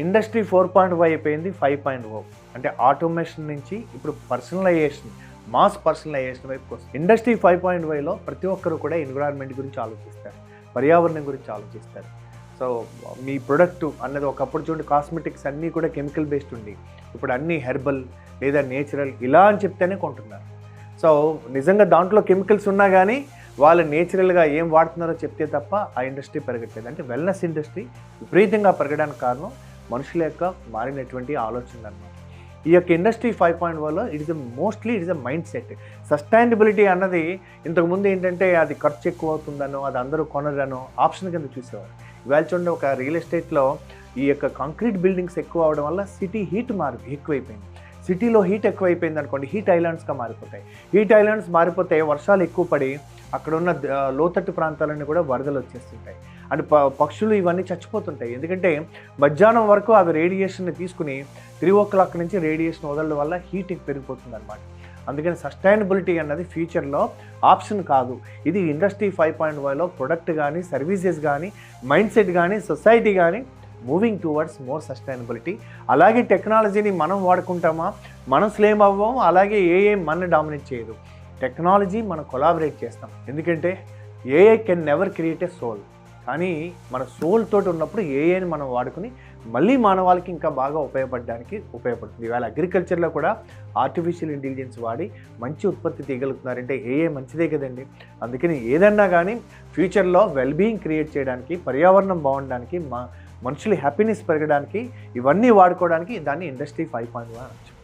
Industry four point five అయిపోయింది five point O. అంటే automation నుంచి ఇప్పుడు పర్సనలైజేషన్ మాస్ పర్సనలైజేషన్ వైపుకి వస్తుంది. ఇండస్ట్రీ ఫైవ్ పాయింట్ ఫైవ్లో ప్రతి ఒక్కరు కూడా ఎన్విరాన్మెంట్ గురించి ఆలోచిస్తారు. పర్యావరణం గురించి ఆలోచిస్తారు. సో మీ ప్రొడక్ట్ అన్నది ఒకప్పుడు చూడండి కాస్మెటిక్స్ అన్నీ కూడా కెమికల్ బేస్డ్ ఉండి ఇప్పుడు అన్నీ హెర్బల్ లేదా నేచురల్ ఇలా అని చెప్తేనే కొంటున్నారు. సో నిజంగా దాంట్లో కెమికల్స్ ఉన్నా కానీ వాళ్ళు నేచురల్గా ఏం వాడుతున్నారో చెప్తే తప్ప ఆ ఇండస్ట్రీ పెరగట్లేదు. అంటే వెల్నెస్ ఇండస్ట్రీ విపరీతంగా పెరగడానికి కారణం మనుషుల యొక్క మారినటువంటి ఆలోచనలు అన్నమాట. ఈ యొక్క ఇండస్ట్రీ ఫైవ్ పాయింట్ వల్ల it is mostly it is a mindset sustainability అన్నది ఇంతకుముందు ఏంటంటే అది ఖర్చు ఎక్కువ అవుతుందనో అది అందరూ కొనరనో ఆప్షన్ కింద చూసేవారు. ఇవాళ చూడండి ఒక రియల్ ఎస్టేట్లో ఈ యొక్క కాంక్రీట్ బిల్డింగ్స్ ఎక్కువ అవడం వల్ల సిటీ హీట్ మారు ఎక్కువైపోయింది. సిటీలో హీట్ ఎక్కువైపోయింది అనుకోండి హీట్ ఐలాండ్స్గా మారిపోతాయి. హీట్ ఐలాండ్స్ మారిపోతే వర్షాలు ఎక్కువ పడి అక్కడ ఉన్న లోతట్టు ప్రాంతాలన్నీ కూడా వరదలు వచ్చేస్తుంటాయి. అండ్ ప పక్షులు ఇవన్నీ చచ్చిపోతుంటాయి. ఎందుకంటే మధ్యాహ్నం వరకు అవి రేడియేషన్ని తీసుకుని త్రీ ఓ క్లాక్ నుంచి రేడియేషన్ వదలడం వల్ల హీట్ పెరిగిపోతుంది అనమాట అందుకని సస్టైనబిలిటీ అన్నది ఫ్యూచర్లో ఆప్షన్ కాదు. ఇది ఇండస్ట్రీ ఫైవ్ పాయింట్ వైవ్లో ప్రొడక్ట్ కానీ సర్వీసెస్ కానీ మైండ్ సెట్ కానీ సొసైటీ కానీ మూవింగ్ టువర్డ్స్ మోర్ సస్టైనబిలిటీ. అలాగే టెక్నాలజీని మనం వాడుకుంటామా? మనం స్లేమ్ అవ్వము అలాగే ఏఏ మన డామినేట్ చేయదు. టెక్నాలజీ మనం కొలాబరేట్ చేస్తాం. ఎందుకంటే AI can never create a soul. కానీ మన సోల్ తోటి ఉన్నప్పుడు ఏఐని మనం వాడుకుని మళ్ళీ మానవాళికి ఇంకా బాగా ఉపయోగపడడానికి ఉపయోగపడుతుంది. ఇవాళ అగ్రికల్చర్లో కూడా ఆర్టిఫిషియల్ ఇంటెలిజెన్స్ వాడి మంచి ఉత్పత్తి తీయగలుగుతున్నారంటే ఏఏ మంచిదే కదండి. అందుకని ఏదన్నా కానీ ఫ్యూచర్లో వెల్బీయింగ్ క్రియేట్ చేయడానికి పర్యావరణం బాగుండడానికి మా మనుషుల హ్యాపీనెస్ పెరగడానికి ఇవన్నీ వాడుకోవడానికి దాన్ని ఇండస్ట్రీ ఫైవ్ పాయింట్ వన్ అనొచ్చు